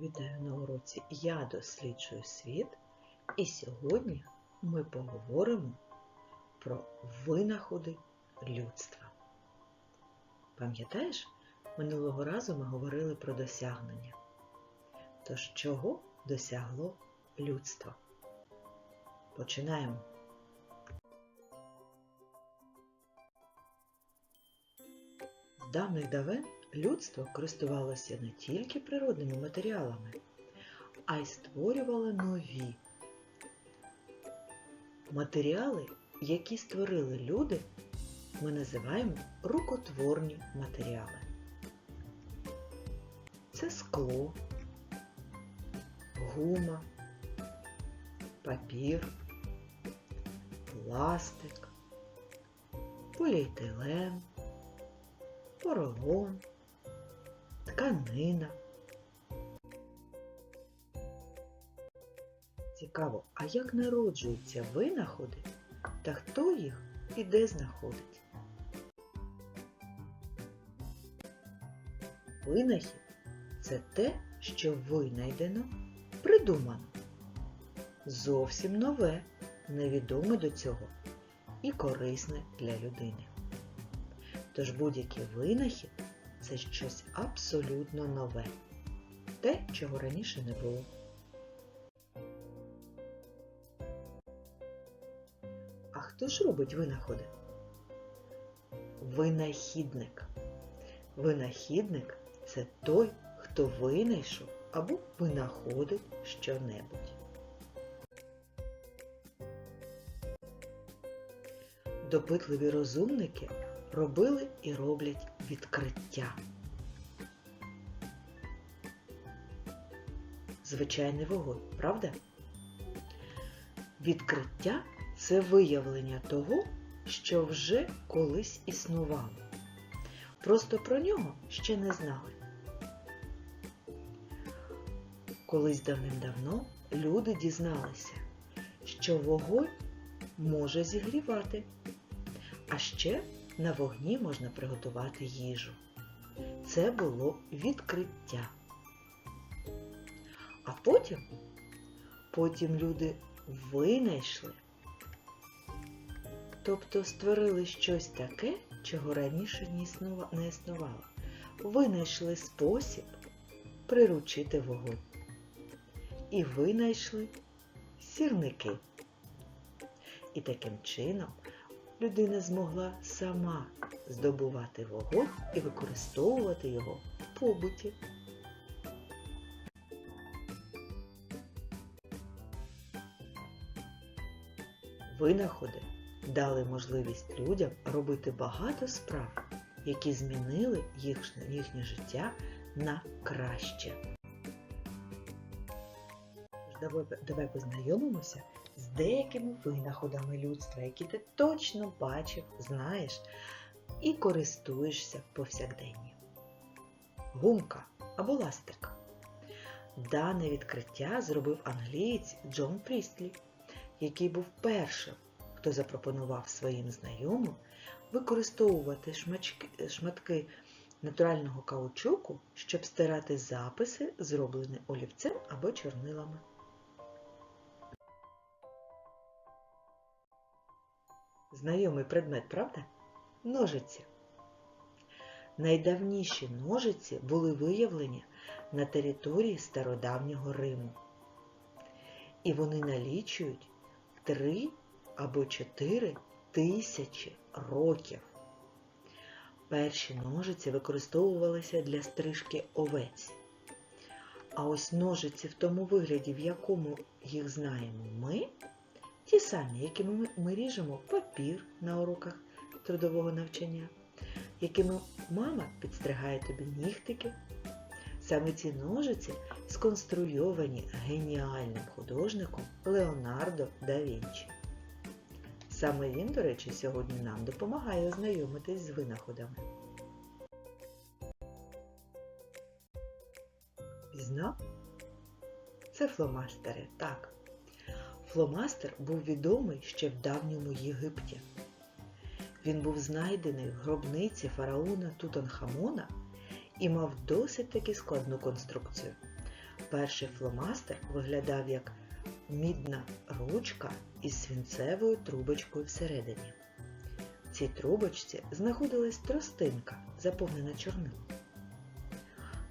Вітаю на уроці Я досліджую світ, і сьогодні ми поговоримо про винаходи людства. Пам'ятаєш, минулого разу ми говорили про досягнення. Тож чого досягло людство? Починаємо. З давних давен людство користувалося не тільки природними матеріалами, а й створювало нові. Матеріали, які створили люди, ми називаємо рукотворні матеріали. Це скло, гума, папір, пластик, поліетилен, поролон, тканина. Цікаво, а як народжуються винаходи та хто їх і де знаходить? Винахід це те, що винайдено, придумано. Зовсім нове, невідоме до цього і корисне для людини. Тож будь-який винахід це щось абсолютно нове, те, чого раніше не було. А хто ж робить винаходи? Винахідник. Винахідник це той, хто винайшов або винаходить щонебудь. Допитливі розумники робили і роблять відкриття. Звичайний вогонь, правда? Відкриття це виявлення того, що вже колись існувало. Просто про нього ще не знали. Колись давним-давно люди дізналися, що вогонь може зігрівати, а ще на вогні можна приготувати їжу. Це було відкриття. А потім, потім люди винайшли, тобто створили щось таке, чого раніше не існувало. Винайшли спосіб приручити вогонь. І винайшли сірники. І таким чином людина змогла сама здобувати вогонь і використовувати його в побуті. Винаходи дали можливість людям робити багато справ, які змінили їх- їхнє життя на краще. Давай, давай познайомимося з деякими винаходами людства, які ти точно бачив, знаєш і користуєшся повсякденні. Гумка або ластик. Дане відкриття зробив англієць Джон Прістлі, який був першим, хто запропонував своїм знайомим використовувати шмачки- шматки натурального каучуку, щоб стирати записи, зроблені олівцем або чорнилами. Знайомий предмет, правда? Ножиці. Найдавніші ножиці були виявлені на території стародавнього Риму. І вони налічують три або чотири тисячі років. Перші ножиці використовувалися для стрижки овець. А ось ножиці в тому вигляді, в якому їх знаємо ми, ті самі, якими ми, ріжемо папір на уроках трудового навчання, якими мама підстригає тобі нігтики. Саме ці ножиці сконструйовані геніальним художником Леонардо да Вінчі. Саме він, до речі, сьогодні нам допомагає ознайомитись з винаходами. Пізнав? Це фломастери, так. Фломастер був відомий ще в давньому Єгипті. Він був знайдений в гробниці фараона Тутанхамона і мав досить таки складну конструкцію. Перший фломастер виглядав як мідна ручка із свинцевою трубочкою всередині. В цій трубочці знаходилась тростинка, заповнена чорнилом.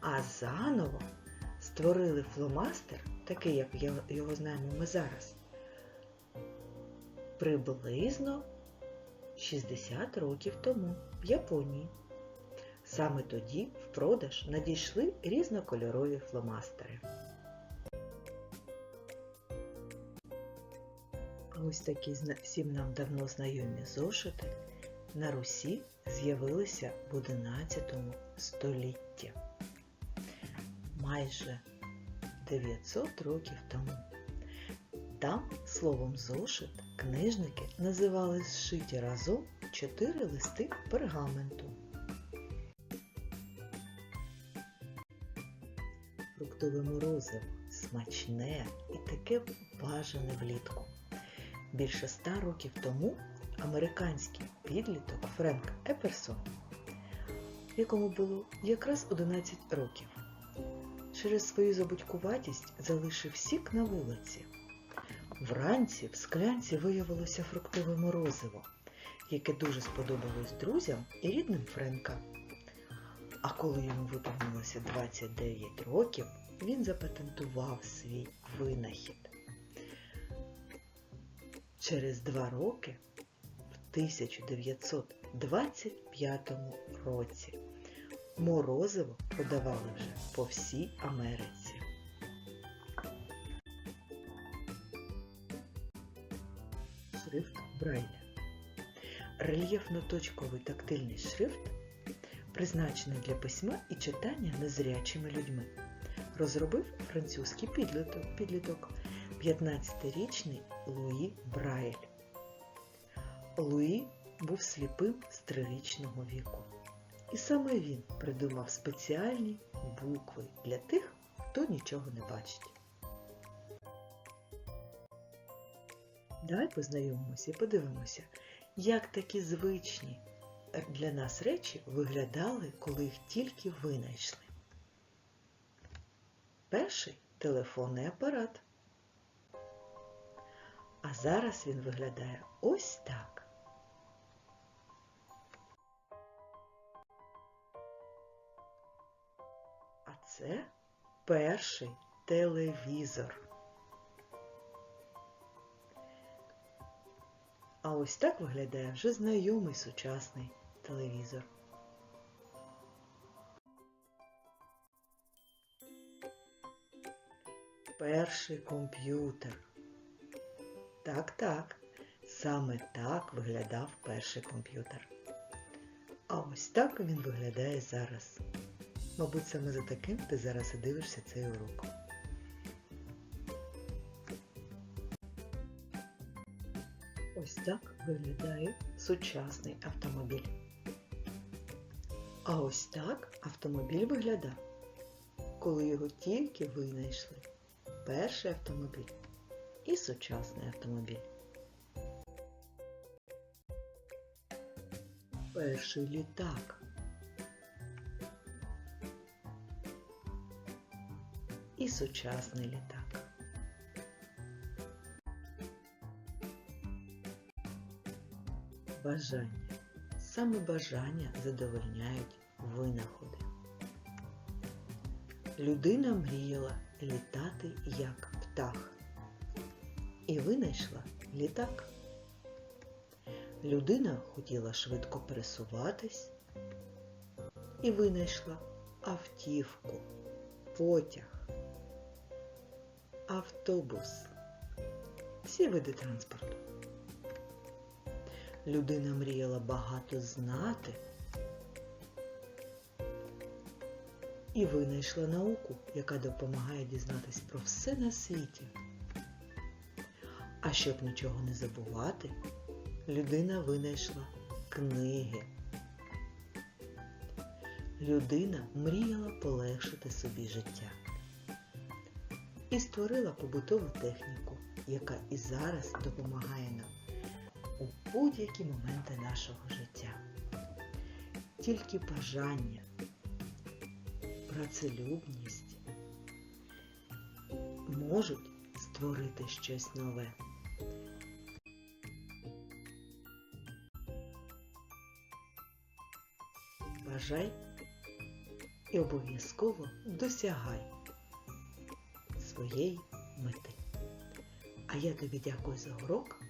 А заново створили фломастер, такий, як його знаємо ми зараз, приблизно 60 років тому в Японії. Саме тоді в продаж надійшли різнокольорові фломастери. Ось такі всім нам давно знайомі зошити на Русі з'явилися в 11 столітті. Майже 900 років тому. Там словом зошит книжники називали зшиті разом чотири листи пергаменту. Фруктове морозиво смачне і таке бажане влітку. Більше ста років тому американський підліток Френк Еперсон, якому було якраз 11 років, через свою забудькуватість залишив сік на вулиці. Вранці в склянці виявилося фруктове морозиво, яке дуже сподобалось друзям і рідним Френка. А коли йому виповнилося 29 років, він запатентував свій винахід. Через два роки, в 1925 році, морозиво продавали вже по всій Америці. Шрифт Брайля. Рельєфно-точковий тактильний шрифт призначений для письма і читання незрячими людьми. Розробив французький підліток, підліток 15-річний Луї Брайль. Луї був сліпим з трирічного віку. І саме він придумав спеціальні букви для тих, хто нічого не бачить. Давай познайомимося і подивимося, як такі звичні для нас речі виглядали, коли їх тільки винайшли. Перший телефонний апарат. А зараз він виглядає ось так. А це перший телевізор. А ось так виглядає вже знайомий сучасний телевізор. Перший комп'ютер. Так, так, саме так виглядав перший комп'ютер. А ось так він виглядає зараз. Мабуть, саме за таким ти зараз і дивишся цей урок. Виглядає сучасний автомобіль. А ось так автомобіль виглядав, коли його тільки винайшли. Перший автомобіль і сучасний автомобіль. Перший літак. І сучасний літак. Бажання. Саме бажання задовольняють винаходи. Людина мріяла літати як птах. І винайшла літак. Людина хотіла швидко пересуватись і винайшла автівку, потяг, автобус, всі види транспорту. Людина мріяла багато знати і винайшла науку, яка допомагає дізнатись про все на світі. А щоб нічого не забувати, людина винайшла книги. Людина мріяла полегшити собі життя і створила побутову техніку, яка і зараз допомагає нам у будь-які моменти нашого життя. Тільки бажання, працелюбність можуть створити щось нове. Бажай і обов'язково досягай своєї мети. А я тобі дякую за урок